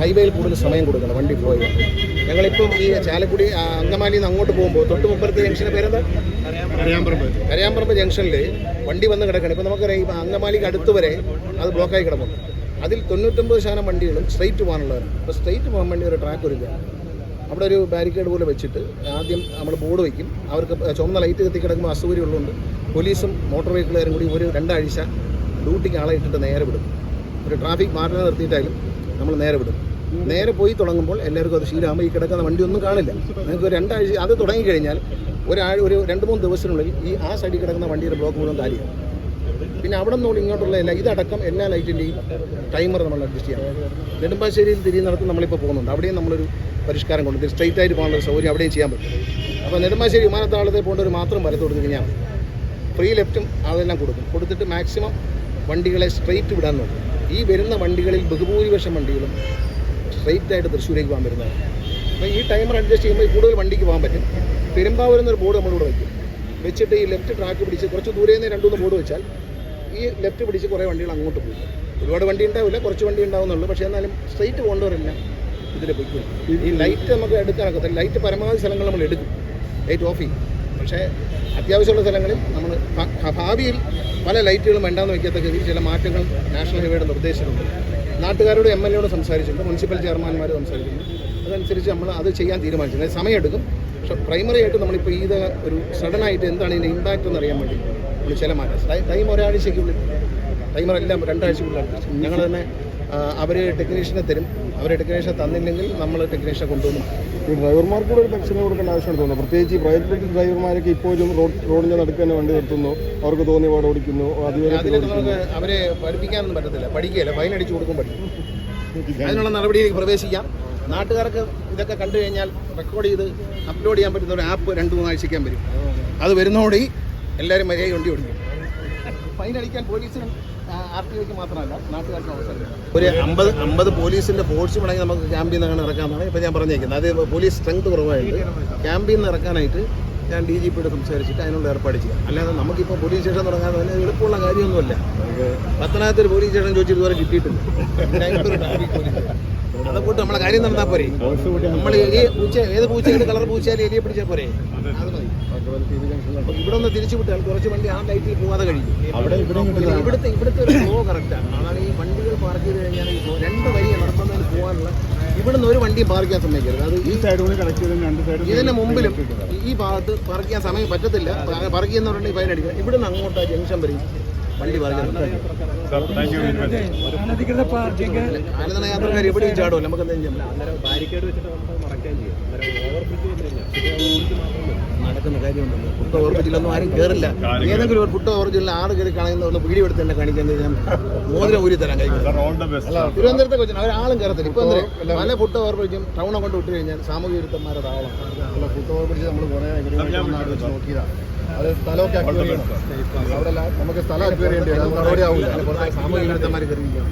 ഹൈവേയിൽ കൂടുതൽ സമയം കൊടുക്കണം വണ്ടി ഫ്ലോ ചെയ്യാൻ. ഞങ്ങളിപ്പം ഈ ചാലക്കുടി അങ്കമാലിയിൽ നിന്ന് അങ്ങോട്ട് പോകുമ്പോൾ തൊട്ട് മുമ്പത്തെ ജംഗ്ഷന്റെ പേരെന്താ? കരയാമ്പറമ്പ്. ജംഗ്ഷനിൽ വണ്ടി വന്ന് കിടക്കണം. ഇപ്പം നമുക്കറിയാം ഇപ്പം അങ്കമാലിക്ക് അടുത്ത് വരെ അത് ബ്ലോക്കായി കിടക്കുന്നു അതിൽ തൊണ്ണൂറ്റൊമ്പത് ശതമാനം വണ്ടികളും സ്ട്രൈറ്റ് പോകാനുള്ളതാണ് അപ്പോൾ സ്ട്രൈറ്റ് പോകാൻ വേണ്ടി ഒരു ട്രാക്ക് ഒരുക്കുക. അവിടെ ഒരു ബാരിക്കേഡ് പോലെ വെച്ചിട്ട് ആദ്യം നമ്മൾ ബോർഡ് വയ്ക്കും. അവർക്ക് ചുമന്ന ലൈറ്റ് കത്തി കിടക്കുമ്പോൾ അസൗകര്യം ഉള്ളതുകൊണ്ട് പോലീസും മോട്ടോർ വെഹിക്കിളുകാരും കൂടി ഒരു രണ്ടാഴ്ച ഡ്യൂട്ടിക്ക് ആളെ ഇട്ടിട്ട് നേരെ വിടും. ഒരു ട്രാഫിക് മാറ്റം നിർത്തിയിട്ടായാലും നമ്മൾ നേരെ വിടും. നേരെ പോയി തുടങ്ങുമ്പോൾ എല്ലാവർക്കും അത് ശീലമാകുമ്പോൾ ഈ കിടക്കുന്ന വണ്ടി ഒന്നും കാണില്ല. നിങ്ങൾക്ക് രണ്ടാഴ്ച അത് തുടങ്ങിക്കഴിഞ്ഞാൽ ഒരാഴ്ച ഒരു രണ്ട് മൂന്ന് ദിവസത്തിനുള്ളിൽ ഈ ആ സൈഡിൽ കിടക്കുന്ന വണ്ടിയുടെ ബ്ലോക്ക് മുഴുവൻ കാര്യം പിന്നെ അവിടെ നിന്നുകൊണ്ട് ഇങ്ങോട്ടുള്ള എല്ലാ ഇതടക്കം എല്ലാ ലൈറ്റിന്റെയും ടൈമർ നമ്മൾ അഡ്ജസ്റ്റ് ചെയ്യണം നെടുമ്പാശ്ശേരിയിൽ തിരിയുന്നിടത്ത് നമ്മളിപ്പോൾ പോകുന്നുണ്ട്. അവിടെയും നമ്മളൊരു പരിഷ്കാരം കൊണ്ട് സ്ട്രൈറ്റ് ആയിട്ട് പോകാനുള്ള സൗകര്യം അവിടെയും ചെയ്യാൻ പറ്റും. അപ്പോൾ നെടുമ്പാശ്ശേരി വിമാനത്താവളത്തിൽ പോകേണ്ടവർ മാത്രം വരത്ത് കൊടുത്തു കഴിഞ്ഞാൽ ഫ്രീ ലെഫ്റ്റും അതെല്ലാം കൊടുക്കും. കൊടുത്തിട്ട് മാക്സിമം വണ്ടികളെ സ്ട്രെയിറ്റ് വിടാൻ നോക്കും. ഈ വരുന്ന വണ്ടികളിൽ ബഹുഭൂരിപക്ഷം വണ്ടികളും സ്ട്രെയിറ്റ് ആയിട്ട് തൃശ്ശൂരേക്ക് പോകാൻ വരുന്നത് അപ്പോൾ ഈ ടൈമർ അഡ്ജസ്റ്റ് ചെയ്യുമ്പോൾ കൂടുതൽ വണ്ടിക്ക് പോകാൻ പറ്റും. പെരുമ്പാവൂർ എന്നൊരു ബോർഡ് നമ്മളിവിടെ വയ്ക്കും. വെച്ചിട്ട് ഈ ലെഫ്റ്റ് ട്രാക്ക് പിടിച്ച് കുറച്ച് ദൂരെ നിന്ന് രണ്ടുമൂന്ന് ബോർഡ് വെച്ചാൽ ഈ ലെഫ്റ്റ് പിടിച്ച് കുറേ വണ്ടികൾ അങ്ങോട്ട് പോകും. ഒരുപാട് വണ്ടി ഉണ്ടാവില്ല കുറച്ച് വണ്ടി ഉണ്ടാവുന്നുള്ളൂ. പക്ഷേ എന്നാലും സ്ട്രെയിറ്റ് പോകേണ്ടവരെല്ലാം ഇതിൽ പൊയ്ക്കും ഈ ലൈറ്റ് നമുക്ക് എടുക്കാനൊക്കെ ലൈറ്റ് പരമാവധി സ്ഥലങ്ങൾ നമ്മൾ എടുക്കും. ലൈറ്റ് ഓഫ് ചെയ്യും. പക്ഷേ അത്യാവശ്യമുള്ള സ്ഥലങ്ങളിൽ നമ്മൾ ഭാവിയിൽ പല ലൈറ്റുകളും വേണ്ടാന്ന് വയ്ക്കത്തക്ക രീതിയിൽ ചില മാറ്റങ്ങൾ നാഷണൽ ഹൈവേയുടെ നിർദ്ദേശമുണ്ട് നാട്ടുകാരോട് എം എൽ എയോട് സംസാരിച്ചിട്ടുണ്ട് മുനിസിപ്പൽ ചെയർമാൻമാർ സംസാരിച്ചിട്ടുണ്ട്. അതനുസരിച്ച് നമ്മൾ അത് ചെയ്യാൻ തീരുമാനിച്ചത് സമയമെടുക്കും. പക്ഷേ പ്രൈമറി ആയിട്ട് നമ്മളിപ്പോൾ ഈ ഒരു സഡനായിട്ട് എന്താണ് ഇതിന്റെ ഇമ്പാക്റ്റ് എന്ന് അറിയാൻ വേണ്ടി നമ്മൾ ചില മാറ്റം. ടൈം ഒരാഴ്ചയ്ക്കുള്ളിൽ ടൈമറെല്ലാം രണ്ടാഴ്ചക്കുള്ളിൽ ഞങ്ങൾ തന്നെ അവർ ടെക്നീഷ്യനെ തരും. അവർ ടെക്നീഷ്യൻ തന്നില്ലെങ്കിൽ നമ്മൾ ടെക്നീഷ്യനെ കൊണ്ടുവന്നു. ഈ ഡ്രൈവർമാർക്ക് കൂടെ ഒരു പെൻഷൻ കൊടുക്കേണ്ട ആവശ്യമാണ് തോന്നുന്നു പ്രത്യേകിച്ച് ഈ പ്രൈവറ്റ് ഡ്രൈവർമാരൊക്കെ ഇപ്പോഴും റോഡ് റോഡിന്റെ നടുക്ക് തന്നെ വണ്ടി നിർത്തുന്നു. അവർക്ക് തോന്നിയ പാട് ഓടിക്കുന്നു. നമുക്ക് അവരെ പഠിപ്പിക്കാനൊന്നും പറ്റത്തില്ല. പഠിക്കുകയില്ല ഫൈൻ അടിച്ചു കൊടുക്കും പഠിക്കും. അതിനുള്ള നടപടിയിലേക്ക് പ്രവേശിക്കാം. നാട്ടുകാർക്ക് ഇതൊക്കെ കണ്ടു കഴിഞ്ഞാൽ റെക്കോർഡ് ചെയ്ത് അപ്ലോഡ് ചെയ്യാൻ പറ്റുന്ന ഒരു ആപ്പ് രണ്ട് മൂന്നാഴ്ചയ്ക്കാൻ വരും. അത് വരുന്നോടി എല്ലാവരും മര്യാദ വണ്ടി ഓടിക്കും. ഫൈൻ അടിക്കാൻ പോലീസിനും ഒരു അമ്പത് അമ്പത് പോലീസിന്റെ ഫോഴ്സ് വേണമെങ്കിൽ നമുക്ക് ക്യാമ്പിൽ നിന്ന് അങ്ങനെ ഇറക്കാമെന്നാണ് ഇപ്പം ഞാൻ പറഞ്ഞേക്കുന്നത് അത് പോലീസ് സ്ട്രെങ്ത് കുറവായിട്ട് ക്യാമ്പിൽ നിന്ന് ഇറക്കാനായിട്ട് ഞാൻ ഡി ജി പിയോട് സംസാരിച്ചിട്ട് അതിനുള്ള ഏർപ്പാട് ചെയ്യാം. അല്ലാതെ നമുക്കിപ്പോൾ പോലീസ് സ്റ്റേഷൻ തുടങ്ങാൻ തന്നെ എളുപ്പമുള്ള കാര്യമൊന്നുമല്ല. പത്തനാപുരത്ത് ഒരു പോലീസ് സ്റ്റേഷൻ ചോദിച്ചിട്ട് ഇതുവരെ കിട്ടിയിട്ടില്ല. അത് കൂട്ട് നമ്മളെ കാര്യം നടന്നാൽ പോരെ. നമ്മൾ എലിയെ പൂച്ച ഏത് പൂച്ചയുടെ കളർ പൂച്ചയാലും എലിയെ പിടിച്ചാൽ പോരെ. അത്. മതി. അപ്പോൾ ഇവിടെ ഒന്ന് തിരിച്ചു വിട്ടാൽ കുറച്ച് വണ്ടി ആ ലൈറ്റിൽ പോകാതെ കഴിയും ഇവിടുത്തെ ഇവിടുത്തെ ഒരു ഫ്ലോ കറക്റ്റാണ് അതാണ് ഈ വണ്ടികൾ പാർക്ക് ചെയ്ത് കഴിഞ്ഞാൽ രണ്ട് വരി നടത്തുന്നതിന് പോകാനുള്ള ഇവിടുന്ന് ഒരു വണ്ടിയും പാർക്ക് ചെയ്യാൻ സമ്മതിക്കരുത്. അത് ഈ സൈഡ് കൂടി കണക്ട് ചെയ്ത് രണ്ട് സൈഡ് മുമ്പിലും ഈ ഭാഗത്ത് പാർക്ക് ചെയ്യാൻ സമയം പറ്റത്തില്ല. പാർക്ക് ചെയ്യുന്നവരുണ്ടെങ്കിൽ ഫൈൻ അടിക്കണം. ഇവിടുന്ന് അങ്ങോട്ട് ജംഗ്ഷൻ വരും വണ്ടി അനധികൃത പാർക്കിംഗ് യാത്രക്കാർ എവിടെയും ചാടുമല്ലോ നമുക്ക് എന്താ ചെയ്യാം ബാരിക്കേഡ് വെച്ചിട്ട് നമുക്ക് മറക്കുകയും ചെയ്യും. നടക്കുന്ന കാര്യമുണ്ടല്ലോ. ഫുഡ് ഓവർബ്രിഡ്ജിലൊന്നും ആരും കയറില്ല ഏതെങ്കിലും ഒരു ഫുഡ് ഓർമ്മിച്ചില്ല ആറ് കയറി കാണുന്ന ഒന്ന് വീഡിയോ എടുത്ത് തന്നെ കാണിക്കാൻ ഞാൻ മോതിരം ഊരി തരാൻ കഴിയും. തിരുവനന്തപുരത്തെ കൊച്ചു ഒരാളും കയറത്തില്ല ഇപ്പൊ എന്താ പല ഫുഡ് ഓർമ്മിച്ചും ടൗണെ കൊണ്ട് വിട്ട് കഴിഞ്ഞാൽ സാമൂഹ്യ വിരുദ്ധന്മാരെ താവളം ഫുഡ് ഓർമ്മിച്ച് നമ്മൾ കുറെ നോക്കിയതാണ് അത് സ്ഥലമൊക്കെ അക്വയർ ചെയ്യണം. അവിടെ നമുക്ക് സ്ഥലം അക്വയർ ചെയ്യേണ്ടി വരും. അത് നടപടി ആവില്ല പുറത്തെ സാമൂഹ്യ വിരുദ്ധന്മാർ കയറിയിരിക്കും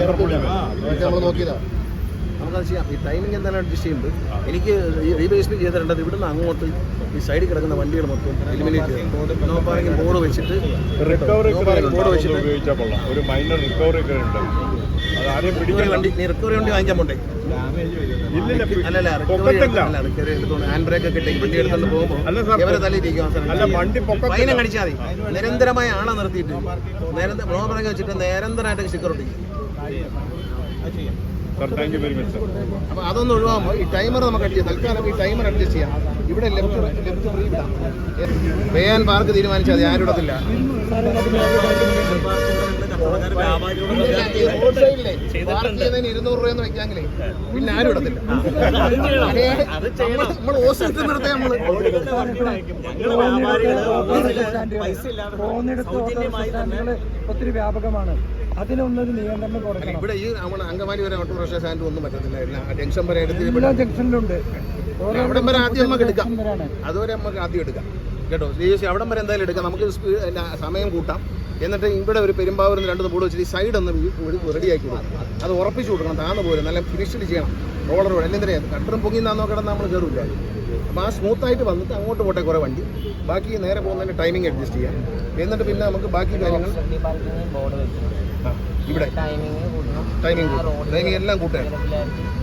അതൊക്കെ നമ്മൾ നോക്കിയതാണ് നമുക്കത് ചെയ്യാം. ഈ ടൈമിംഗ് എന്താണ് അഡ്ജസ്റ്റ് ചെയ്യുന്നത്? എനിക്ക് റീബേസ്മെന്റ് ചെയ്ത് തരേണ്ടത് ഇവിടുന്ന് അങ്ങോട്ട് ഈ സൈഡിൽ കിടക്കുന്ന വണ്ടികൾ മൊത്തം എലിമിനേറ്റ് ചെയ്യാം നോ പാർക്കിംഗ് ബോർഡ് വെച്ചിട്ട് റിക്കവറി നോ പാർക്കിംഗ് ബോർഡ് വെച്ചിട്ട് ഉപയോഗിച്ചാൽ കൊള്ളാം. ഒരു മൈനർ റിക്കവറി ഒക്കെ ഉണ്ട്. വണ്ടി നീ റിക്കവറി വണ്ടി വാങ്ങിക്കാൻ പോണ്ടേ? ഇല്ലില്ല അല്ലല്ല റിക്കവറി പൊക്കത്തില്ല. അല്ല റിക്കവറി എടുത്തോണ്ട് ഹാൻഡ് ബ്രേക്ക് ഒക്കെ വണ്ടി എടുത്തോണ്ട് പോകുമ്പോൾ ഇവരെ ഫൈനം കടിച്ചാൽ മതി. നിരന്തരമായ ആളെ നിർത്തിയിട്ട്. നിരന്തരം ബ്രേക്ക് വെച്ചിട്ട് നിരന്തരമായിട്ട് സ്റ്റിക്കർ ഒട്ടിക്കും. അപ്പൊ അതൊന്ന് ഒഴിവാകുമ്പോൾ ഈ ടൈമർ നമുക്ക് അഡ്ജസ്റ്റ് തൽക്കാലം ഈ ടൈമർ അഡ്ജസ്റ്റ് ചെയ്യാം. ഇവിടെ ലെഫ്റ്റ് ലെഫ്റ്റ് ഫ്രീ വിടാം വേയാൻ പാർക്ക് തീരുമാനിച്ചാൽ മതി ആരും ഇടത്തില്ല. ഈ രൂപ എന്ന് വെക്കാങ്കിലേ ഇരുന്നൂറ് പിന്നെ ആരും ഇടത്തില്ല. നമ്മൾ ഹോസ്പിറ്റൽ നിർത്തേ നമ്മൾ. ഒത്തിരി വ്യാപകമാണ്. അതിനൊന്നൊരു നിയന്ത്രണം കൊടുക്കണം ഇവിടെ ഈ നമ്മുടെ അങ്കമാലി വരെ ഓട്ടോറിക്ഷ സ്റ്റാൻഡ് ഒന്നും പറ്റത്തില്ല. ജംഗ്ഷൻ വരെ എടുത്ത് ജംഗ്ഷനിലുണ്ട്. അവിടെ വരെ ആദ്യം നമുക്ക് എടുക്കാം. അതുവരെ നമുക്ക് ആദ്യം എടുക്കാം. കേട്ടോ? ശ്രീ ജോസി അവിടം വരെ എന്തായാലും എടുക്കാം. നമുക്ക് സ്പീഡ് സമയം കൂട്ടാം. എന്നിട്ട് ഇവിടെ ഒരു പെരുമ്പാവൂരിൽ രണ്ടു ബോർഡ് വെച്ചിട്ട് ഈ സൈഡ് ഒന്ന് റെഡിയാക്കി കൊടുക്കണം അത് ഉറപ്പിച്ചു കൊടുക്കണം താന്ന് പോലെ നല്ല ഫിനിഷ്ഡ് ചെയ്യണം. റോളർ അല്ലെങ്കിൽ എന്താ കട്ടറും പൊങ്ങി നാന്നോ കിടന്ന് നമ്മൾ കയറില്ല അപ്പോൾ ആ സ്മൂത്തായിട്ട് വന്നിട്ട് അങ്ങോട്ട് പോട്ടെ കുറേ വണ്ടി. ബാക്കി നേരെ പോകുന്നതിന് ടൈമിംഗ് അഡ്ജസ്റ്റ് ചെയ്യാം. എന്നിട്ട് പിന്നെ നമുക്ക് ബാക്കി കാര്യങ്ങൾ ഇവിടെ. ടൈമിംഗ് ടൈമിംഗ് എല്ലാം കൂട്ടുകയാണ്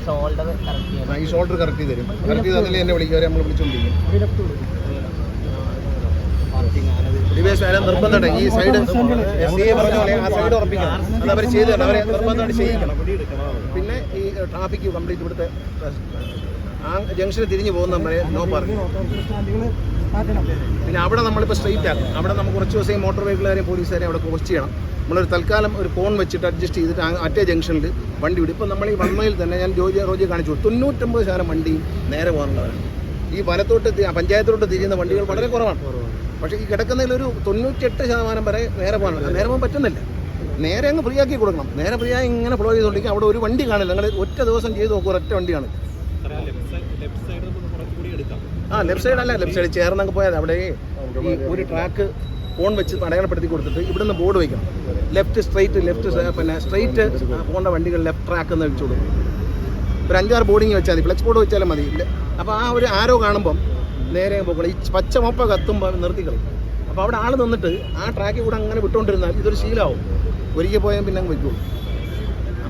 ഷോൾഡർ കറക്റ്റ് ചെയ്ത് തരും. കറക്റ്റ് ചെയ്ത് അതിൽ എന്നെ വിളിക്കുക നമ്മൾ വിളിച്ചുകൊണ്ടിരിക്കും വരാൻ നിർബന്ധമുണ്ട് ഈ സൈഡ് സി എ പറഞ്ഞ പോലെ ആ സൈഡ് ഉറപ്പിക്കണം. അത് അവർ ചെയ്തു തരണം. അവരെ നിർബന്ധമായിട്ട് ചെയ്യിക്കണം. പിന്നെ ഈ ട്രാഫിക് കംപ്ലീറ്റ് ഇവിടുത്തെ ആ ജംഗ്ഷനിൽ തിരിഞ്ഞു പോകുന്ന നമ്മളെ നോ പാർക്കിംഗ് പിന്നെ അവിടെ നമ്മളിപ്പോൾ സ്ട്രെയിറ്റ് ആക്കും അവിടെ നമുക്ക് കുറച്ച് ദിവസം ഈ മോട്ടോർ വെഹിക്കിളുകാരെയും പോലീസുകാരെയും അവിടെ ക്രോസ് ചെയ്യണം. നമ്മളൊരു തൽക്കാലം ഒരു ഫോൺ വെച്ചിട്ട് അഡ്ജസ്റ്റ് ചെയ്തിട്ട് ആ അറ്റേ ജംഗ്ഷനിൽ വണ്ടി വിടും. ഇപ്പോൾ നമ്മൾ ഈ വൺമയിൽ തന്നെ ഞാൻ ജോജി റോജി കാണിച്ചു തൊണ്ണൂറ്റമ്പത് ശതമാനം വണ്ടിയും നേരെ പോകാനുള്ളവരാണ് ഈ വലത്തോട്ട് തി- പഞ്ചായത്തോട്ട് തിരിയുന്ന വണ്ടികൾ വളരെ കുറവാണ്. പക്ഷേ ഈ കിടക്കുന്നതിൽ ഒരു തൊണ്ണൂറ്റെട്ട് ശതമാനം വരെ നേരെ പോകാനുണ്ട് നേരെ പോകാൻ പറ്റുന്നില്ല. നേരെ അങ്ങ് ഫ്രീ ആക്കി കൊടുക്കണം. നേരെ ഫ്രീ ആയി ഇങ്ങനെ ഫ്ലോ ചെയ്തുകൊണ്ടിരിക്കും അവിടെ ഒരു വണ്ടി കാണില്ല. നിങ്ങൾ ഒറ്റ ദിവസം ചെയ്ത് നോക്കും ഒറ്റ വണ്ടിയാണ്. ആ ലെഫ്റ്റ് സൈഡ് അല്ല ലെഫ്റ്റ് സൈഡ് ചേർന്നങ്ങ് പോയാൽ അവിടെ ഈ ഒരു ട്രാക്ക് ഫോൺ വെച്ച് അടയാളപ്പെടുത്തി കൊടുത്തിട്ട് ഇവിടുന്ന് ബോർഡ് വയ്ക്കണം ലെഫ്റ്റ് സ്ട്രൈറ്റ് ലെഫ്റ്റ് പിന്നെ സ്ട്രൈറ്റ് പോകേണ്ട വണ്ടികൾ ലെഫ്റ്റ് ട്രാക്ക് എന്ന് വെച്ചു കൊടുക്കും. ഒരു അഞ്ചാറ് ബോർഡിങ് വെച്ചാൽ മതി. ഫ്ലെക്സ് ബോർഡ് വെച്ചാലും മതി. അപ്പോൾ ആ ഒരു ആരോ കാണുമ്പം നേരെ പോകണം ഈ പച്ച മൊപ്പ കത്തുമ്പോൾ നിർത്തിക്കളും അപ്പോൾ അവിടെ ആൾ നിന്നിട്ട് ആ ട്രാക്കിൽ കൂടെ അങ്ങനെ വിട്ടുകൊണ്ടിരുന്നാൽ ഇതൊരു ശീലമാവും. ഒരിക്കൽ പോയാൽ പിന്നെ അങ്ങ് വയ്ക്കുള്ളൂ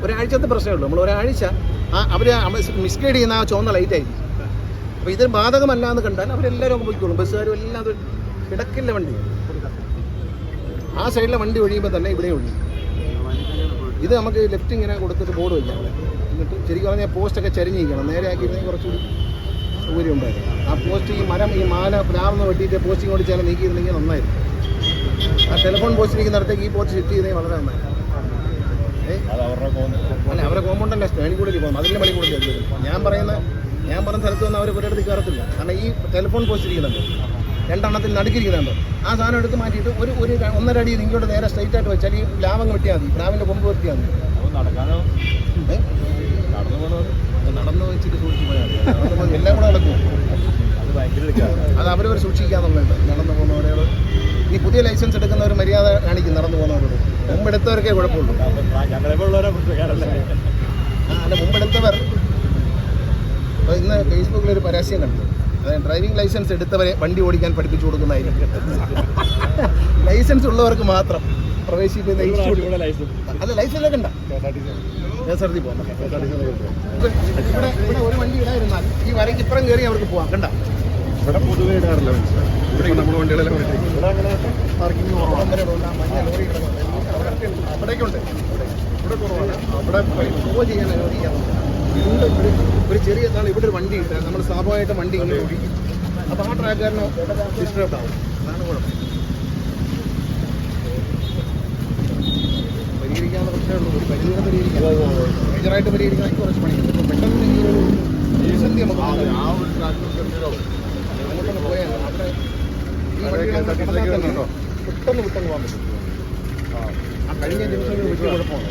ഒരാഴ്ചത്തെ പ്രശ്നമേ ഉള്ളൂ. നമ്മൾ ഒരാഴ്ച ആ അവർ മിസ്ഗൈഡ് ചെയ്യുന്ന ആ ചുവന്ന ലൈറ്റ് ആയിരിക്കും. അപ്പോൾ ഇത് ബാധകമല്ല എന്ന് കണ്ടാൽ അവരെല്ലാവരും അങ്ങ് പോയിക്കോളും. ബസ്സുകാരും എല്ലാം കിടക്കില്ല വണ്ടി. ആ സൈഡിലെ വണ്ടി ഒഴിയുമ്പോൾ തന്നെ ഇവിടെ ഒഴിയും. ഇത് നമുക്ക് ലെഫ്റ്റ് ഇങ്ങനെ കൊടുത്തിട്ട് ബോർഡ് വയ്ക്കാം. എന്നിട്ട് ശരിക്കും പറഞ്ഞാൽ പോസ്റ്റൊക്കെ ചരിഞ്ഞിരിക്കണം. നേരെ ആക്കിയിരുന്നെങ്കിൽ കുറച്ചുകൂടി സൗകര്യം ഉണ്ടായിരുന്നു ആ പോസ്റ്റ് ഈ മരം ഈ മാല പ്ലാവെന്ന് വെട്ടിയിട്ട് പോസ്റ്റിംഗ് കൊണ്ട് ചില നീക്കിയിരുന്നെങ്കിൽ നന്നായിരുന്നു. ആ ടെലിഫോൺ പോസ്റ്റ് ഇരിക്കുന്നിടത്തേക്ക് ഈ പോസ്റ്റ് ഷിഫ്റ്റ് ചെയ്തെങ്കിൽ വളരെ നന്നായി ഏ? അവരുടെ അല്ല അവരെ കോമ്പൗണ്ടല്ല സ്റ്റേണി കൂടി പോകും അതിന്റെ മണി കൂടി ഞാൻ പറയുന്ന ഞാൻ പറഞ്ഞ സ്ഥലത്ത് വന്ന് അവർ ഒരിടത്ത് കയറത്തില്ല. കാരണം ഈ ടെലിഫോൺ പോസ്റ്റ് ഇരിക്കുന്നുണ്ട്. രണ്ടെണ്ണത്തിൽ നടുക്കിരിക്കുന്നുണ്ട്. ആ സാധനം എടുത്ത് മാറ്റിയിട്ട് ഒരു ഒരു ഒന്നര അടി ഇങ്ങോട്ട് നേരെ സ്ട്രൈറ്റ് ആയിട്ട് വെച്ചാൽ ഈ പ്ലാവങ്ങ് വെട്ടിയാൽ മതി. പ്ലാവിന്റെ കൊമ്പ് വെട്ടിയാൽ മതി. നടക്കാനോ ഏ? നടന്നു പോകണത് അത് നടന്ന് വെച്ചിട്ട് സൂക്ഷിച്ച് പോയാൽ മതി നടന്ന് പോയി എല്ലാം കൂടെ നടക്കും അത് ഭയങ്കര അവരവർ സൂക്ഷിക്കാന്നുള്ളത് നടന്നു പോകുന്നവരോട്. ഈ പുതിയ ലൈസൻസ് എടുക്കുന്നവർ മര്യാദ കാണിക്കും നടന്നു പോകുന്നവരോട്. മുമ്പെടുത്തവർക്കേ കുഴപ്പമുള്ളൂ. അല്ല മുമ്പെടുത്തവർ. അപ്പോൾ ഇന്ന് ഫേസ്ബുക്കിൽ ഒരു പരാസ്യം കണ്ടു. അതായത് ഡ്രൈവിംഗ് ലൈസൻസ് എടുത്തവരെ വണ്ടി ഓടിക്കാൻ പഠിപ്പിച്ചു കൊടുക്കുന്നതായിരിക്കും. ലൈസൻസ് ഉള്ളവർക്ക് മാത്രം പ്രവേശിക്കുന്ന അല്ല ലൈസൻസ് ഒക്കെ ഉണ്ടോ കെ എസ് ഇവിടെ ഇവിടെ ഒരു വണ്ടി ഇടായിരുന്നാൽ ഈ വരയ്ക്ക് ഇപ്പുറം കയറി അവർക്ക് പോവാം കണ്ട? ഇവിടെ പൊതുവേ ഇടാറില്ല ഇവിടെ നമ്മൾ വണ്ടികളെല്ലാം ഇവിടെ അങ്ങനെ പാർക്കിംഗ് അവിടേക്കുണ്ട് ഇവിടെ കുറവാണ്. അവിടെ ചെയ്യാൻ ഒരു ഒരു ചെറിയ നാൾ ഇവിടെ ഒരു വണ്ടി ഇട്ടാൽ നമ്മൾ സ്വാഭാവികമായിട്ട് വണ്ടി ഇങ്ങനെ ഒഴിക്കും അപ്പോൾ ആ ട്രാക്കുകാരന് ഡിസ്റ്റർബ് ആവും അതാണ് കുഴപ്പം. പരിഹരിക്കാവുന്ന പ്രശ്നമേ ഉള്ളൂ. ഒരു പരിധിവരെ പരിഹരിക്കാം. മേജറായിട്ട് പരിഹരിക്കണമെങ്കിൽ കുറച്ച് പണിയുണ്ട്. പെട്ടെന്ന് പെട്ടെന്ന് പോകാൻ പറ്റും. കഴിഞ്ഞ ദിവസം വലിയ കുഴപ്പമാണ്